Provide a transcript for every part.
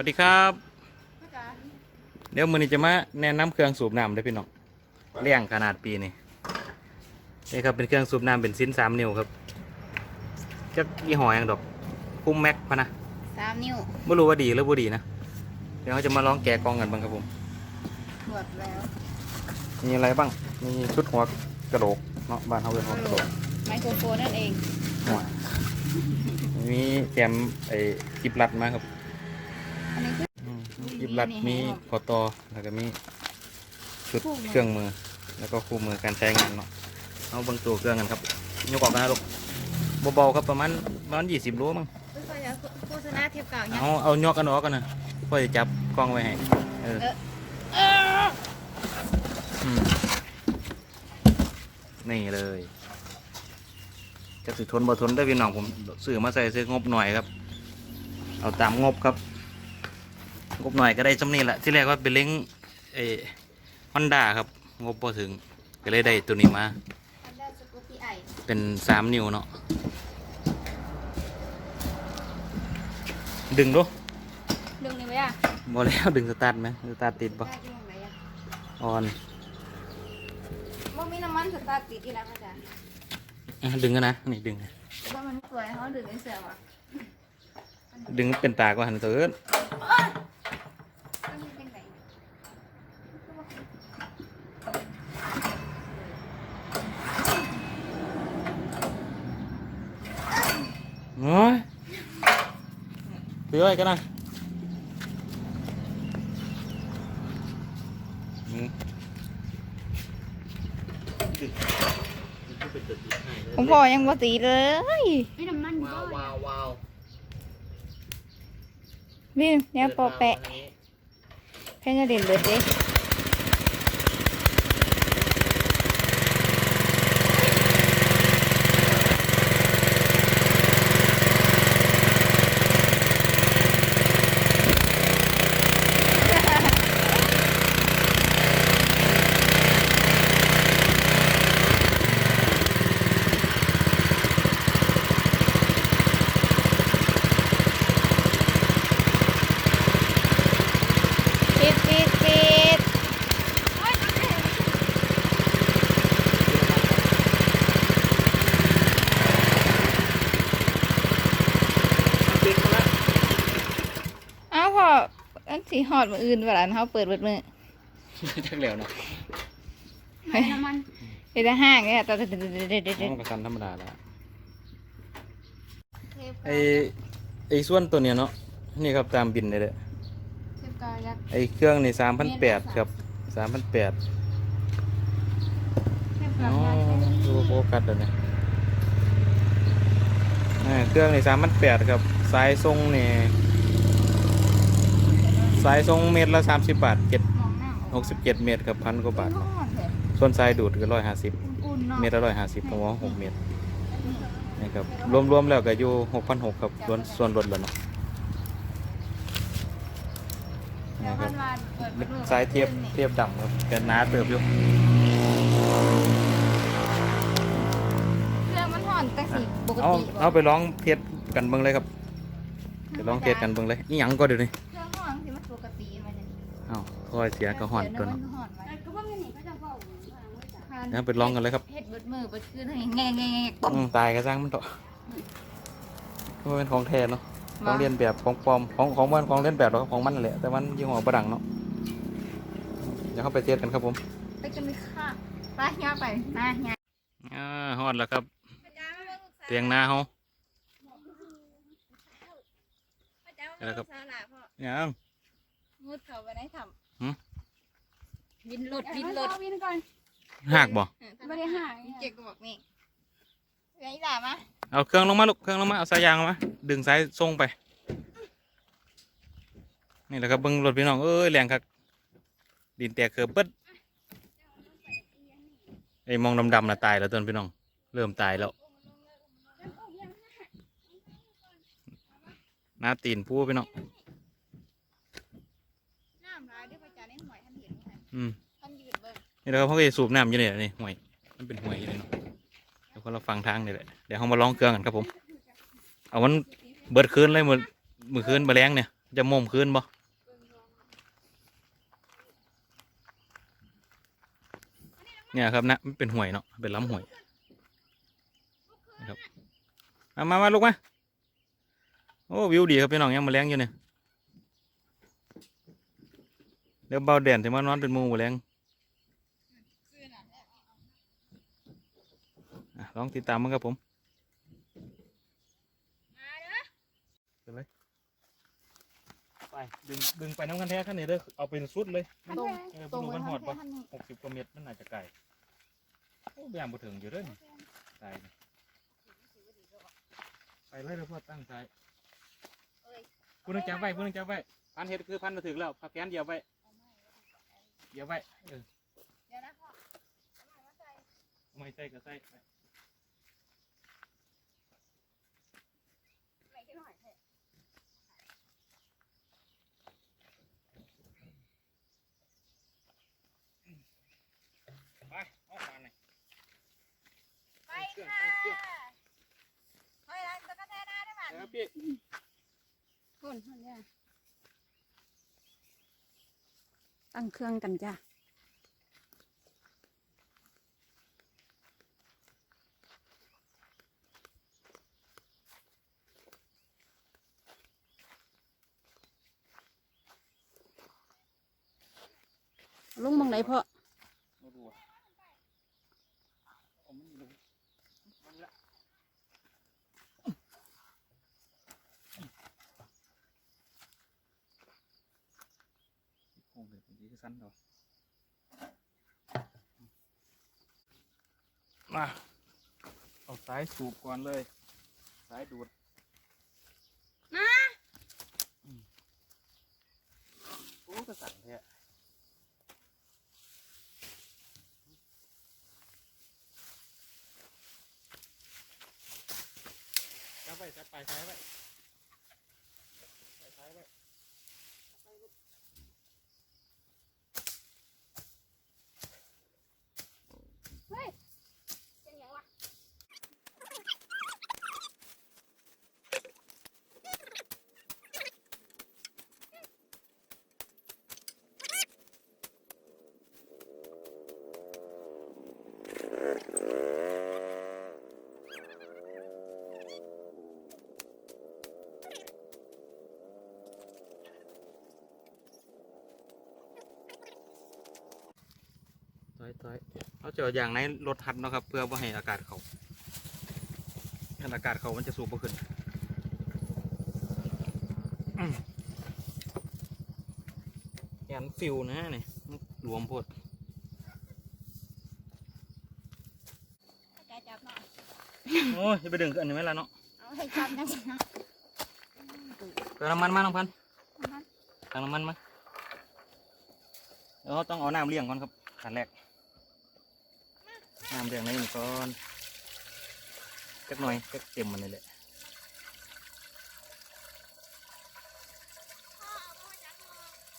วัสดีครับ เดี๋ยวมือนี้จะมาแนะนำเครื่องสูบน้ำได้อพี่น้องเลี่ยงขนาดปีนี่นี่ครับเป็นเครื่องสูบน้ำเป็นสิ้นสามนิ้วครับจะยี่ห้อหยังดอกคุ้มแม็กพะนะสามนิ้วไม่รู้ว่าดีหรือบ่ดีนะเดี๋ยวเราจะมาลองแกะกล่องกันบ้างครับผมตรวจแล้วมีอะไรบ้างมีชุดหัวกระโหลกเนาะบ้านเขาเป็นหัวกระโหลกไมโครโฟนนั่นเองหัวมีแถมไอ้กิบลัดมาครับ อันนี้คืออืมกิบลัดมีคอตอแล้วก็มีชุดเครื่องมือ แล้วก็คู่มือการใช้งานเนาะเอาเบางตัวเครื่องกันครับยกออกกันนะลูกเบาๆครับประมาณประมาณยี่สิบโลมั้งคือเขาจะโฆษณาเทียบเก่าเนี่ยเอาเอายกกันออกกันนะเพื่อจะจับกล้องไว้ให้เออเอออืมนี่เลยจะสิทนบ่ทนได้อพี่น้องผมซื้อมาใส่ซื้องบหน่อยครับ เอาตามงบครับ งบหน่อยก็ได้จำนี้แหละที่แรกว่าเป็นเล้งเอฮอนด้าครับ งบพอถึงก็เลยได้ตัวนี้มาอันด้าสกูปปี้ไอเป็นสามนิ้วเนาะดึงดูดึงนี่ไว้อะบอแล้วดึงสตาร์ทไหมสตาร์ทติดปะได้ที่ไหนอะออนบ่มีน้ำมันสตาร์ทติดที่แล้วอาจารย์อะดึงกันนะนี่ดึงแต่ว่ามันสวยเขาดึงในเสือว่ะดึงเป็นตาก็หันเติร์ด มันเป็นไง โอ้ยเพื่ออะไรกันนะอืมผมพอยังบ่ตีเลยไม่น้ำมันว้าวว้าวว้าวนี่เนี่ยปอแปะแค่จะเด่นเบิดเด้ปิดปิดปิด ติดมาแล้ว อ้าวพอ อันสีหอดมืออื่นเวลาเขาเปิดเบิดมือจักเหลวเนาะน้ำมันเป็นทห้างเนี่ยตอนเด็ดเด็ดเด็ดเด็ดมันก็สันธรรมดาแล้วไอไอส่วนตัวเนี้ยเนาะนี่ครับตามบินเลยเด้อเทปกายักษ์ไอเครื่องนี่สามพันแปดครับสามพันแปดเทปกาอ๋อยักษ์ดูโฟกัสเดี๋ยวนี้อ่าเครื่องนี่สามพันแปดครับสายทรงนี่ สายทรงเมตรละสามสิบบาทเจ็ดมองหน้าหกสิบเจ็ดเมตรครับพันกว่าบาทร้เนาะอนเลยส่วนสายดูดก็ร้อยห้าสิบอุ่นๆเนาะเมตรละร้อยห้าสิบผมว่าหกเมตรนี่ครับรวมๆแล้วก็อยู่หกพันหกครับส่วนส่วนลดแล้วเนาะเดี๋ยวมันมาเปิดเป็นสายเทียบเทียบดำครับกันหนาเติบอยู่เครื่องมันห่อนแต่สีปกเอาติบ่เอาไปลองเทียบกันเบิ่งเลยครับไปลองเทียบกันเบิ่งเลยนี่ยังก็เดี๋ยวนี้เครื่องห่อนที่มันปกติมันจะ เอา คอยเสียก็ห่อนตัวเนาะเห่อนไว้ก็ว่าเงินนี่เขาจะบอกว่าเดี๋ยวไปลองกันเลยครับเฮ็ดเบิดมือเบิดคืนให้แง่แง่แง่ตบอืมตายก็สร้างมันเถอะเพราะมันเป็นของแท้เนาะของเรียนแบบของปลอมของของมันของเรียนแบบหรอกครับของมันนั่นแหละแต่มันยี่ห้อประดังเนาะเดี๋ยวเข้าไปเทียบกันครับผมไปกันเลยค่ะไปย่าไปนะย่าอ่าฮอดแล้วครับเตียงหน้าเฮาแล้วครับยัง มุดเขาไปไหนทหืมำบินรถบินรถวินก่อนหักบ่ไม่ได้ห่างเจ๊ก็บอกนี่ไงด่ามาเอาเครื่องลงมาลูกเครื่องลงมาเอาสายยางลงมาดึงสายส่งไป นี่แหละครับเบิ้งรถพี่น้องเอ้ยแรงครับดินแตกเกือบเบิดไอ้มองดำๆน่ะตายแล้วต้นพี่น้อง เริ่มตายแล้วหน้าตีนผู้พี่น้องน้ำลาย ด้วยประจานในหวยท่านเห็นไหมอืมท่านยืดเบิ่งนี่แหละครับเขาก็จะสูบน้ำอยู่เนี่ยนี่ห่วยมันเป็นห่วยอยู่เลยเนาะเดี๋ยวคนเราฟังทางนี่แหละเดี๋ยวเขามาลองเครื่องกันครับผม เอามันเบิดคืนเลยมือมือคืนมาแรงเนี่ย จะมุมคืนบ่เนี่ยครับนะมันเป็นห่วยเนาะเป็นลำห่วยนะครับมามามาลูกมาโอ้วิวดีครับพี่น้องยังมาแรงอยู่เนี่ย เดี๋ยวเบาแดดถึงมานอนเป็นหมูมาแรงอะลองติดตามมันครับผมไปเลยไปดึงดึงไปน้ำกันแท้ขั้นนี้เด้อเอาเป็นสุดเลยอันแท้เออบุมันหอดปะหกสิบกว่าเมตรมันน่าจะไกลโอ้ยางบ่ถึงอยู่เด้อนี่ไกลนี่ไปเลยเด้อพ่อตั้งใจพูดนึงจับไว้พูดนึงจับไว้พันเห็ดคือพันมาถึงแล้วพักแขนเดียวไว้ เดี๋ยวไว้เออเดี๋ยวนะพ่อไม่ใส่ก็ใส่ไปไม่ขึ้นหน่อยเถอะไปเอามาหน่อย ไปค่ะเฮ้ยร้านตะกะแตนาได้ป่ะเดี๋ยวพี่คุณอันเนี้ย ตั้งเครื่องกันจ้ะลุงมองไหนพ่อาดูอะเอามันลงมันละโอ้ ยเป็นดีสั้นดอกมาเอาสายสูบก่อนเลย สายดูดนะโอ้กระสันแท้จับไปจับไปสายไว้ไปสายไว้ เป็นยังวะ ถอยถอยเอาเจาะอย่างในรถทัดเนาะครับ เพื่อว่าให้อากาศเขาถ้าอากาศเขามันจะสูบบ่ขึ้นอืมแกนฟิวนะเนี่ยมันรวมโพดแกจับหน่อยโอ้ยจะไปดึงอันนี้ไหมล่ะเนาะเอาให้จับนะจ๊ะเติมน้ำมันมาน้องพันธุ์ตังน้ำมันมาเดี๋ยวเราต้องเอาน้ำเลี้ยงก่อนครับขั้นแรก น้ำเลี้ยงในนี่ก่อนจักหน่อยจักเต็มมันนี่แหละ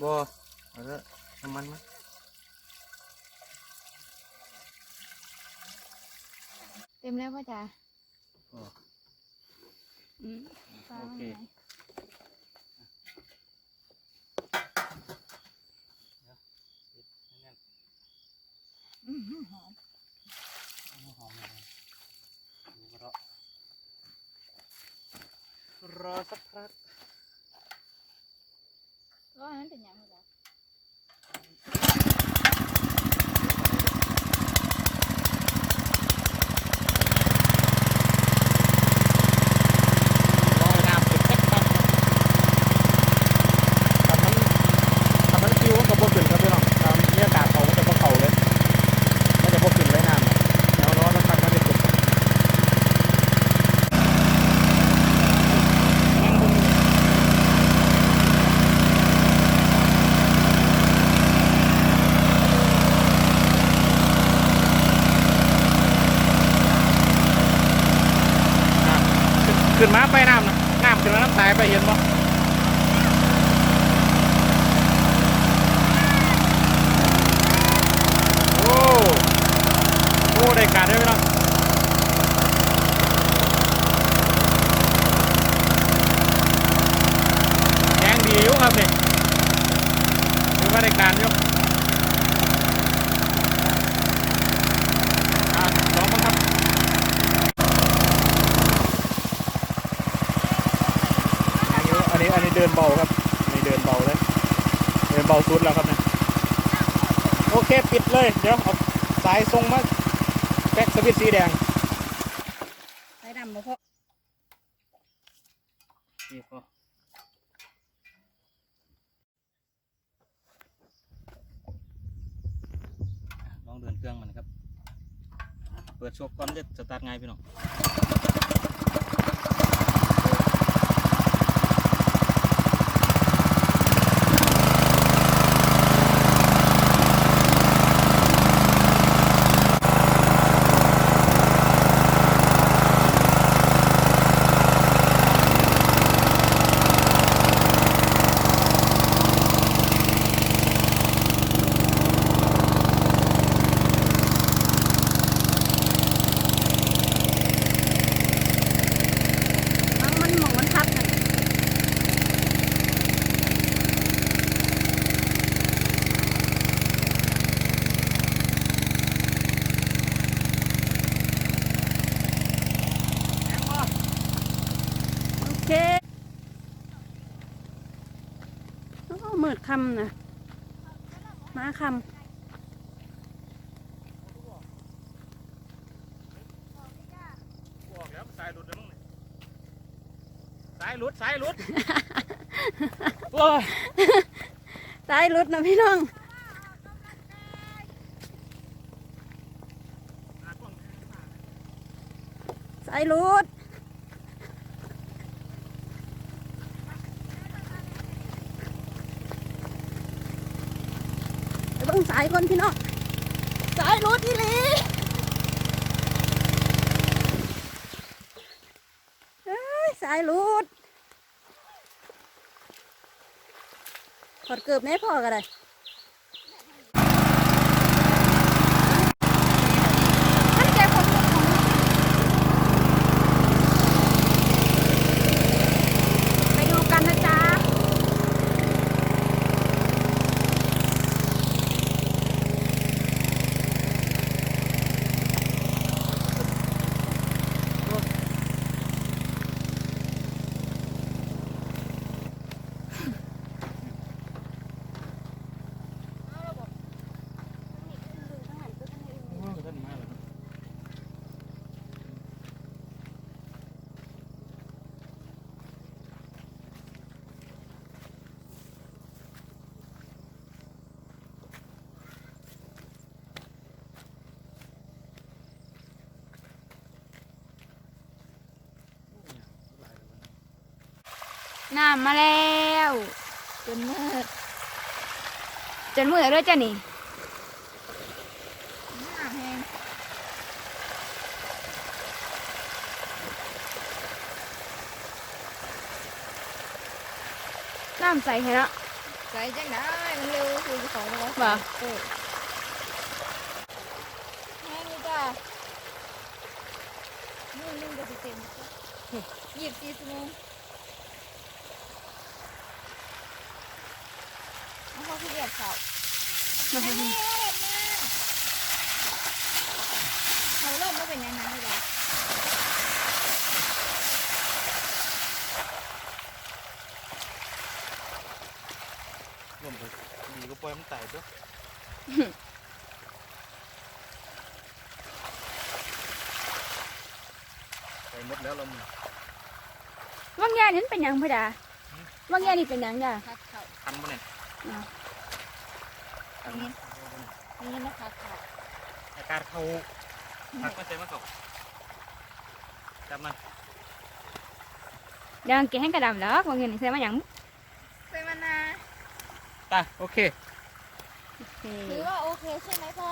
บ่เอาละน้ำมันมาเต็มแล้วพ่อจ๋าอ๋ออืมโอเคอื้อหือหอม หอมดูรอ รอสักพัก ก็อันนั้นเป็นยังไงจ๊ะ รอน้ำขึ้นสักพักถ้ามันถ้ามันคิวมันก็บ่ขึ้นครับพี่น้องถ้ามีอากาศเขามันจะบ่เข้าเลยมันจะบ่ขึ้นเลยน้ำน่ะเดี๋ยวรอสักพักมันจะขึ้นยังบ่มี อะขึ้ นมาไปน้ำนะน้ำขึ้นมาน้ำตายไปเห็นบ่โอ้โอ้ได้การด้วยพี่น้องดี อันนี้เดินเบาครับอันนี้เดินเบาเลยเดินเบาสุดแล้วครับเนี่ยโอเคปิดเลยเดี๋ยวเอาสายทรงมาแพ็กสวิตช์สีแดงไปดำบ่พ่อนี่พอลองเดินเครื่องมันครับ เปิดโชกก่อนจะสตาร์ทง่ายพี่น้อง มันมันหมองมันทับกัน โอ เคโอ้มืดคำนะมาคบอกแล้วสายหลุดแล้วมั้งสายหลุดสายหลุดโอ้ยำสายรุดนะพี่น้องสายรุดไปเบิ่ง สายคนพี่น้องสายรุดอีหลีสายรุดขอดเกือบแม่พอกันเลยท่านแกคนลุกของไปดูกันนะจ๊ะ น้ำมาแล้วจนมืดจนมืดแล้วจ้ะนี่น้ำแห้งน้ำใสแค่ละใจจังได้มันเร็วคือของเราบ่เออแห้งนี่จ้ะมือนึงก็จะเต็มหยิบสี่ชั่วโมงเอาเขาคือเรียกเขาอันนี้ เราเห็นมาเขาเริ่มก็เป็นอยังไงเลยจ้ะร่วมเลยดีก็ปล่อยมันไต่ตัวไปหมดแล้วเรามึงว่างแย่นี่มันเป็นหยังพ่อดาว่างแย่นี่เป็นหยังจ้ะคัดเขาทันปะเนี่ย อ่าทันนี่นะคะเขาอาการเขาพักไม่ใช่มาเขาจับมันเดี๋ยวเกให้กระดำแล้วว่างแย่นี่ใส่มาหยังใส่มะนาวตาโอเคโอเค ถือว่าโอเคใช่ไหมพ่อ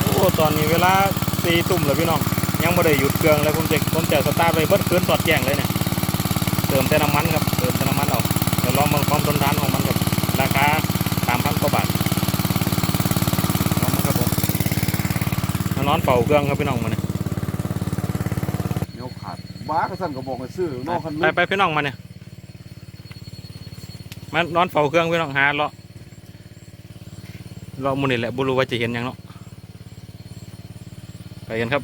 โอ้ตอนนี้เวลาสี่ทุ่มแล้วพี่น้อง ยังไม่ได้หยุดเครื่องเลยผมจะผมจะสตาร์ทไปเบิดคืนสอดแจ้งเลยเนี่ย เติมแต่น้ำมันครับ เป่าเครื่องครับพี่น้องมาเนี่ยเดี๋ยวขาดบ้ากระสันก็บอกให้ซื้อนอกคันไปไปพี่น้องมาเนี่ยมานอนเฝ้าเครื่องพี่น้องหาเลาะเลาะหมุนี่แหละบุรู้ว่าจะเห็นหยังเนาะไปกันครับ